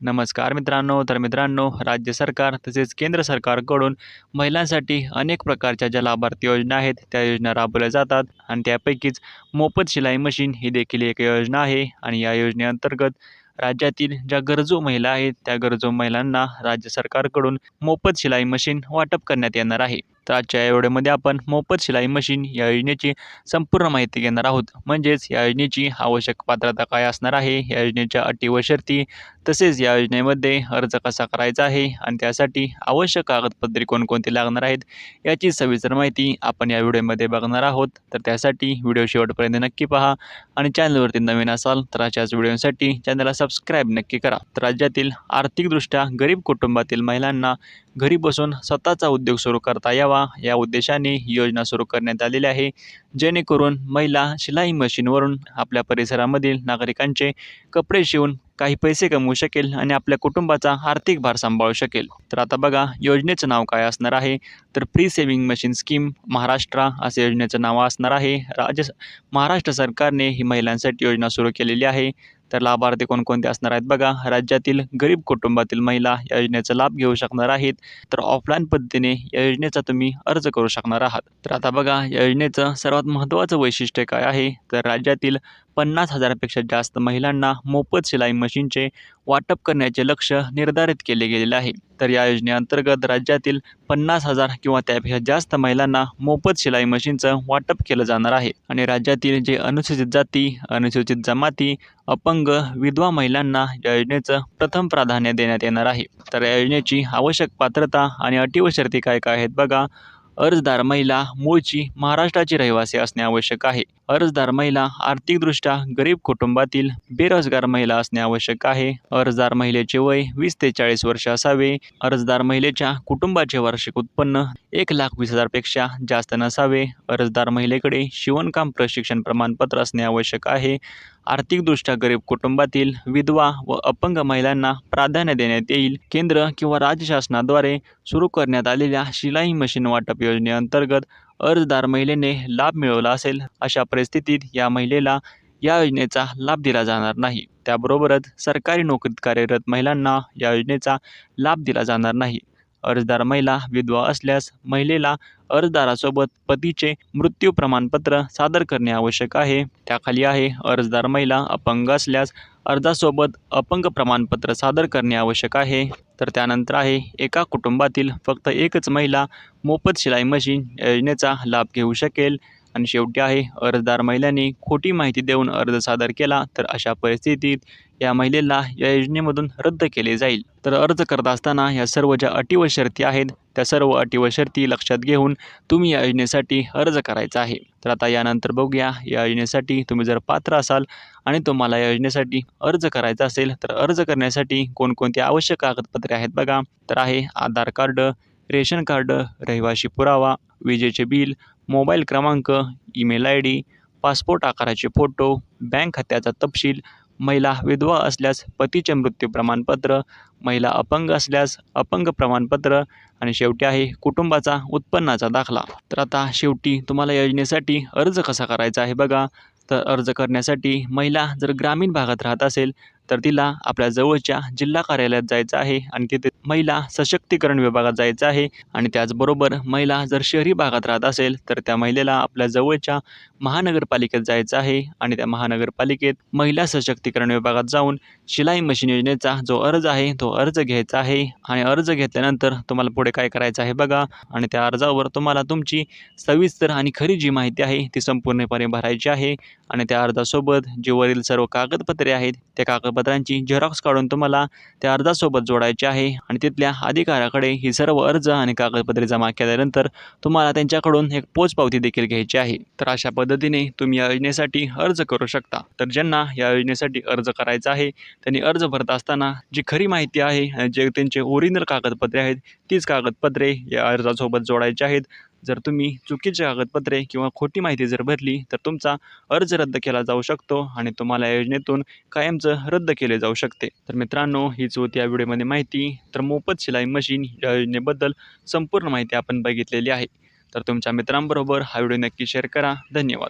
नमस्कार मित्रांनो. तर मित्रांनो राज्य सरकार तसेच केंद्र सरकारकडून महिलांसाठी अनेक प्रकारच्या ज्या लाभार्थी योजना आहेत त्या योजना राबवल्या जातात आणि त्यापैकीच मोफत शिलाई मशीन ही देखील एक योजना आहे आणि या योजनेअंतर्गत राज्यातील ज्या गरजू महिला आहेत त्या गरजू महिलांना राज्य सरकारकडून मोफत शिलाई मशीन वाटप करण्यात येणार आहे. तर आजच्या या व्हिडिओमध्ये आपण मोफत शिलाई मशीन या योजनेची संपूर्ण माहिती घेणार आहोत. म्हणजेच या योजनेची आवश्यक पात्रता काय असणार आहे? या योजनेच्या अटी व शर्ती तसेच या योजनेमध्ये अर्ज कसा करायचा आहे? आणि त्यासाठी आवश्यक कागदपत्रे कोणकोणती लागणार आहेत? याची सविस्तर माहिती आपण या व्हिडिओमध्ये बघणार आहोत. तर त्यासाठी व्हिडिओ शेवटपर्यंत नक्की पहा. आणि चॅनलवरती नवीन असाल तर अशाच व्हिडिओसाठी चॅनलला सबस्क्राईब नक्की करा. तर राज्यातील आर्थिकदृष्ट्या गरीब कुटुंबातील महिलांना घरी बसून स्वतःचा उद्योग सुरू करता यावा. या उद्देशाने ही योजना सुरू करण्यात आलेली आहे. जेणेकरून महिला शिलाई मशीनवरून आपल्या परिसरामधील नागरिकांचे कपडे शिवून काही पैसे कमवू शकेल आणि आपल्या कुटुंबाचा आर्थिक भार सांभाळू शकेल. तर आता बघा योजनेचं नाव काय असणार आहे? तर free sewing machine scheme Maharashtra असे योजनेचं नाव असणार आहे. राज्य महाराष्ट्र सरकारने ही महिलांसाठी योजना सुरू केलेली आहे. तर लाभार्थी कोणकोणते असणार आहेत? बघा राज्यातील गरीब कुटुंबातील महिला या योजनेचा लाभ घेऊ शकणार आहेत. तर ऑफलाईन पद्धतीने या योजनेचा तुम्ही अर्ज करू शकणार आहात. तर आता बघा या योजनेचं सर्वात महत्त्वाचं वैशिष्ट्य काय आहे? तर राज्यातील पन्नास हजारापेक्षा जास्त महिलांना मोफत शिलाई मशीनचे वाटप करण्याचे लक्ष निर्धारित केले गेलेले आहे. तर या योजनेअंतर्गत राज्यातील पन्नास हजार किंवा त्यापेक्षा जास्त महिलांना मोफत शिलाई मशीनचं वाटप केलं जाणार आहे. आणि राज्यातील जे अनुसूचित जाती अनुसूचित जमाती अपंग विधवा महिलांना या योजनेचं प्रथम प्राधान्य देण्यात येणार आहे. तर या योजनेची आवश्यक पात्रता आणि अटी व शर्ती काय काय आहेत बघा. अर्जदार महिला मूळची महाराष्ट्राची रहिवासी असणे आवश्यक आहे. अर्जदार महिला आर्थिकदृष्ट्या गरीब कुटुंबातील बेरोजगार महिला असणे आवश्यक आहे. अर्जदार महिलेचे वय वीस ते चाळीस वर्ष असावे. अर्जदार महिलेच्या कुटुंबाचे वार्षिक उत्पन्न एक लाख वीस हजारपेक्षा जास्त नसावे. अर्जदार महिलेकडे शिवणकाम प्रशिक्षण प्रमाणपत्र असणे आवश्यक आहे. आर्थिकदृष्ट्या गरीब कुटुंबातील विधवा व अपंग महिलांना प्राधान्य देण्यात येईल. केंद्र किंवा राज्य शासनाद्वारे सुरू करण्यात आलेल्या शिलाई मशीन वाटप योजनेअंतर्गत अर्जदार महिलेने लाभ मिळवला असेल अशा परिस्थितीत या महिलेला या योजनेचा लाभ दिला जाणार नाही. त्याबरोबरच सरकारी नोकरीत कार्यरत महिलांना या योजनेचा लाभ दिला जाणार नाही. अर्जदार महिला विधवा असल्यास महिलेला अर्जदारासोबत पतीचे मृत्यू प्रमाणपत्र सादर करणे आवश्यक आहे. त्याखाली आहे अर्जदार महिला अपंग असल्यास अर्जासोबत अपंग प्रमाणपत्र सादर करणे आवश्यक आहे. तर त्यानंतर आहे एका कुटुंबातील फक्त एकच महिला मोफत शिलाई मशीन योजनेचा लाभ घेऊ शकेल. आणि शेवटी आहे अर्जदार महिलांनी खोटी माहिती देऊन अर्ज सादर केला तर अशा परिस्थितीत या महिलेला या योजनेमधून रद्द केले जाईल. तर अर्ज करत असताना या सर्व ज्या अटी व शर्ती आहेत त्या सर्व अटी व शर्ती लक्षात घेऊन तुम्ही या योजनेसाठी अर्ज करायचा आहे. तर आता यानंतर बघूया या योजनेसाठी तुम्ही जर पात्र असाल आणि तुम्हाला या योजनेसाठी अर्ज करायचा असेल तर अर्ज करण्यासाठी कोणकोणती आवश्यक कागदपत्रे आहेत बघा. तर आहे आधार कार्ड रेशन कार्ड रहिवाशी पुरावा विजेचे बिल मोबाईल क्रमांक ईमेल आय डी पासपोर्ट आकाराचे फोटो बँक खात्याचा तपशील महिला विधवा असल्यास पतीचे मृत्यू प्रमाणपत्र महिला अपंग असल्यास अपंग प्रमाणपत्र आणि शेवटी आहे कुटुंबाचा उत्पन्नाचा दाखला. तर आता शेवटी तुम्हाला योजनेसाठी अर्ज कसा करायचा आहे बघा. तर अर्ज करण्यासाठी महिला जर ग्रामीण भागात राहत असेल तर तिला आपल्या जवळच्या जिल्हा कार्यालयात जायचं आहे आणि तिथे महिला सशक्तीकरण विभागात जायचं आहे. आणि त्याचबरोबर महिला जर शहरी भागात राहत असेल तर त्या महिलेला आपल्या जवळच्या महानगरपालिकेत जायचं आहे. आणि त्या महानगरपालिकेत महिला सशक्तीकरण विभागात जाऊन शिलाई मशीन योजनेचा जो अर्ज आहे तो अर्ज घ्यायचा आहे. आणि अर्ज घेतल्यानंतर तुम्हाला पुढे काय करायचं आहे बघा. आणि त्या अर्जावर तुम्हाला तुमची सविस्तर आणि खरी जी माहिती आहे ती संपूर्णपणे भरायची आहे. आणि त्या अर्जासोबत जे वरील सर्व कागदपत्रे आहेत त्या कागद कागदपत्रांची झेरॉक्स काढून तुम्हाला त्या अर्जासोबत जोडायचे आहे. आणि तिथल्या अधिकाऱ्याकडे ही सर्व अर्ज आणि कागदपत्रे जमा केल्यानंतर तुम्हाला त्यांच्याकडून एक पोचपावती देखील घ्यायची आहे. तर अशा पद्धतीने तुम्ही या योजनेसाठी अर्ज करू शकता. तर ज्यांना या योजनेसाठी अर्ज करायचा आहे त्यांनी अर्ज भरत असताना जी खरी माहिती आहे आणि जे त्यांचे ओरिजिनल कागदपत्रे आहेत तीच कागदपत्रे या अर्जासोबत जोडायची आहेत. जर तुम्ही चुकीची कागदपत्रे किंवा खोटी माहिती जर भरली तर तुमचा अर्ज रद्द केला जाऊ शकतो आणि तुम्हाला या योजनेतून कायमचं रद्द केले जाऊ शकते. तर मित्रांनो हीच होती या व्हिडिओमध्ये माहिती. तर मोफत शिलाई मशीन या योजनेबद्दल संपूर्ण माहिती आपण बघितलेली आहे. तर तुमच्या मित्रांबरोबर हा व्हिडिओ नक्की शेअर करा. धन्यवाद.